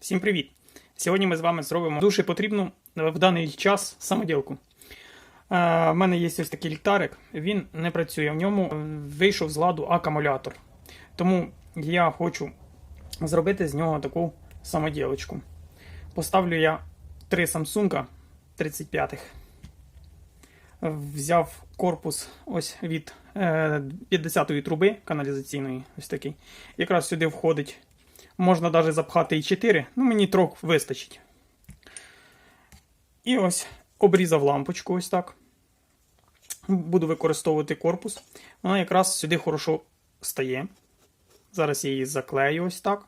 Всім привіт! Сьогодні ми з вами зробимо дуже потрібну в даний час самоділку. Е, в мене є ось такий ліхтарик, він не працює. В ньому е, вийшов з ладу акумулятор. Тому я хочу зробити з нього таку самоділочку. Поставлю я три Samsung 35-х. Взяв корпус ось від е, 50-ї труби каналізаційної, ось такий. Якраз сюди входить Можна навіть запхати і 4, ну мені трохи вистачить. І ось обрізав лампочку ось так. Буду використовувати корпус. Вона якраз сюди хорошо стає. Зараз я її заклею ось так.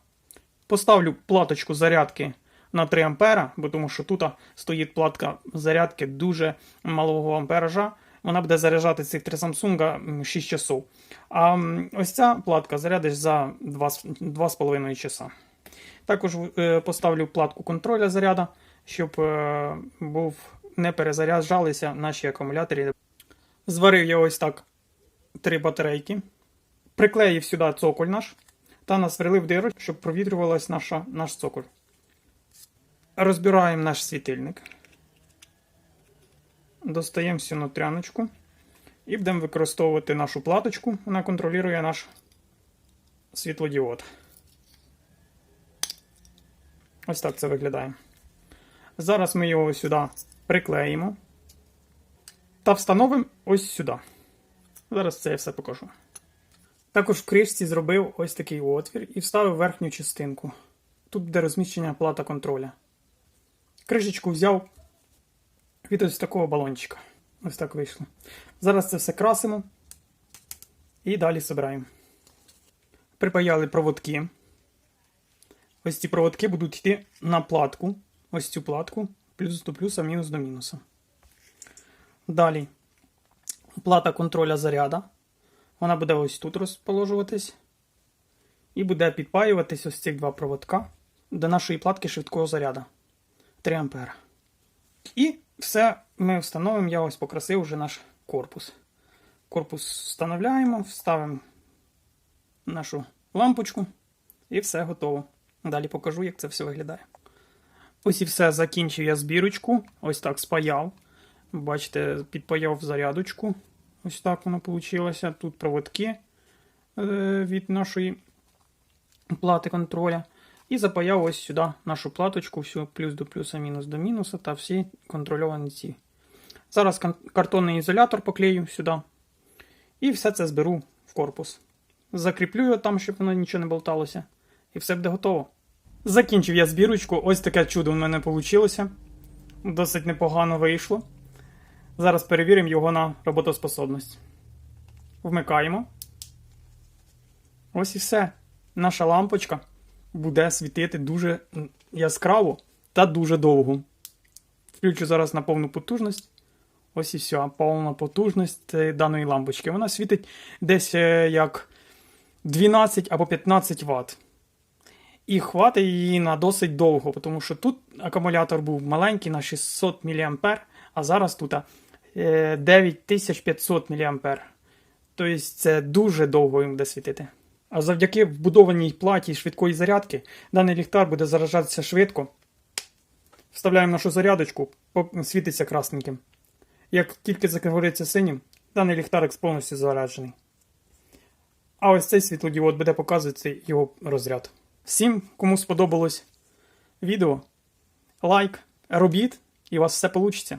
Поставлю платочку зарядки на 3 ампера, бо тому що тут стоїть платка зарядки дуже малого ампеража. Вона буде заряджати цих три Samsung 6 часов. А ось ця платка зарядиш за 2,5 часа. Також е, поставлю платку контроля заряду, щоб е, був не перезаряджалися наші акумулятори. Зварив я ось так три батарейки. Приклеїв сюди цоколь наш та насверлив диру, щоб провітрювалась наша, наш цоколь. Розбираємо наш світильник. Достаємо всю нутряночку і будемо використовувати нашу платочку. Вона контролює наш світлодіод. Ось так це виглядає. Зараз ми його сюди приклеїмо та встановимо ось сюди. Зараз це я все покажу. Також в кришці зробив ось такий отвір і вставив верхню частинку. Тут буде розміщення плата контроля. Кришечку взяв від ось такого балончика. Ось так вийшло. Зараз це все красимо і далі збираємо. Припаяли проводки. Ось ці проводки будуть йти на платку. Ось цю платку. Плюс до плюса, мінус до мінуса. Далі плата контроля заряда. Вона буде ось тут розположуватись. І буде підпаюватись ось ці два проводка до нашої платки швидкого заряду. 3 ампера. І все ми встановимо, я ось покрасив вже наш корпус. Корпус встановляємо, вставимо нашу лампочку і все готово. Далі покажу, як це все виглядає. Ось і все, закінчив я збірочку. Ось так спаяв. Бачите, підпаяв зарядочку. Ось так воно вийшло. Тут проводки е, від нашої плати контроля. І запаяв ось сюди нашу платочку, всю плюс до плюса, мінус до мінуса та всі контрольовані ці. Зараз картонний ізолятор поклею сюди. І все це зберу в корпус. Закріплю його там, щоб воно нічого не болталося. І все буде готово. Закінчив я збірочку. Ось таке чудо в мене вийшло. Досить непогано вийшло. Зараз перевіримо його на роботоспособність. Вмикаємо. Ось і все. Наша лампочка буде світити дуже яскраво та дуже довго. Включу зараз на повну потужність. Ось і все, повна потужність даної лампочки. Вона світить десь е, як 12 або 15 Вт. І хватить її на досить довго, тому що тут акумулятор був маленький на 600 мА, а зараз тут 9500 мА. Тобто це дуже довго їм буде світити. А завдяки вбудованій платі швидкої зарядки даний ліхтар буде заражатися швидко. Вставляємо нашу зарядочку, світиться красненьким. Як тільки загориться синім, даний ліхтарик повністю заряджений. А ось цей світлодіод буде показувати його розряд. Всім, кому сподобалось відео, лайк, робіть, і у вас все вийде.